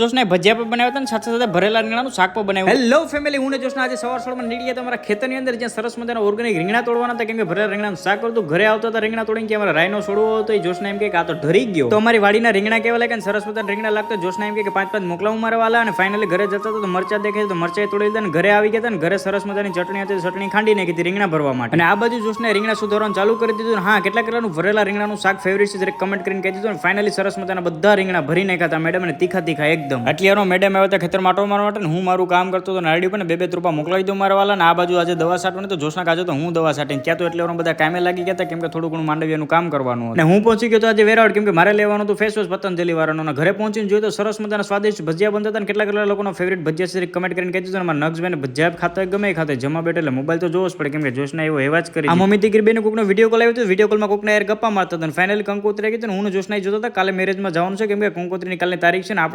જોશના, ભજીયા પણ બનાવ્યા હતા ને સાથે સાથે ભરેલા રીંગણાનું શાક પણ બનાવ્યું. હેલો ફેમિલી હું ને જોશના આજે સવાર સવારમાં નીકળ્યા તમારા ખેતરની અંદર, જ્યાં સરસ મજાના ઓર્ગેનિક રીંગણા તોડવાના હતા. કેમ કે ભરેલા રીંગણાનું શાક કરતું ઘરે આવતા હતા રીંગણા તોડીને કે અમારા રાયનો છોડવો હતો એ જોશના એમ કે આ તો ઢરી ગયો. તો અમારી વાડીના રીંગણા કેવા લાગે સરસ મજાના રીંગણા લાગતા જોશના એમ કે પાંચ પાંચ મોકલાવું મારા વાલા અને ફાઇનલી ઘરે જતા હતા તો મરચા દેખે તો મરચા તોડી અને ઘરે આવી ગયા હતા ને ઘરે સરસ મજાની ચટણી હતી ચટણી ખાંડી નાખી હતી રીંગણા ભરવા માટે. અને આ બાજુ જોશને રીંગણા સુધારવાનું ચાલુ કરી દીધું હા, કેટલા કેટલાનું ભરેલા રીંગણાનું શાક ફેવરિટ છે જરીક કમેન્ટ કરીને કહી દીધું અને ફાઇનલી સરસ મજાના બધા રીંગણા ભરી નાખ્યા હતા મેડમ અને તીખા તીખા એકદમ. એટલે એનો મેડમ આવ્યા હતા ખેતર માટો મારવા માટે હું મારું કામ કરતો હતો નારડી પણ બે બે રૂપિયા મોકલાવી દઉં મારા વાલા ને આ બાજુ આજે દવા છાંટવાની તો જોશના કાજે તો હું દવા છાંટીને ક્યાં તો એટલે એનો બધા કામે લાગી ગયા હતા કેમ કે થોડું ઘણું માંડવીયાનું કામ કરવાનું અને હું પહોંચી ગયો તો આજે વેરાવળ કેમ કે મારે લેવાનું હતું ફેસ વોશ પતંજલિ વાળાનો ઘરે પહોંચીને જોયું તો સરસ મજાના સ્વાદિષ્ટ ભજીયા બનતા હતા કેટલા કેટલા લોકોનો ફેવરિટ ભજીયા છે કમેન્ટ કરીને કહી દીધું અને મારા નક્ષબેન ભજીયા ખાતા ગમે ખાતે. જમવા બેઠે એટલે મોબાઈલ તો જોવો જ પડે કેમ કે જોશના એવો એવા જ કરી આ મમ્મી દીકરી બેન કોકનો વીડિયો કોલ આવ્યો હતો વીડિયો કોલમાં કોઈકને યાર ગપ્પા મારતા હતા ફાઇનલ કંકોત્રી તો હું જોશના જોતા હતા કાલે મેરેજમાં જવાનું છે કેમ કે કંકોત્રીની કાલની તારીખ છે ને આપણે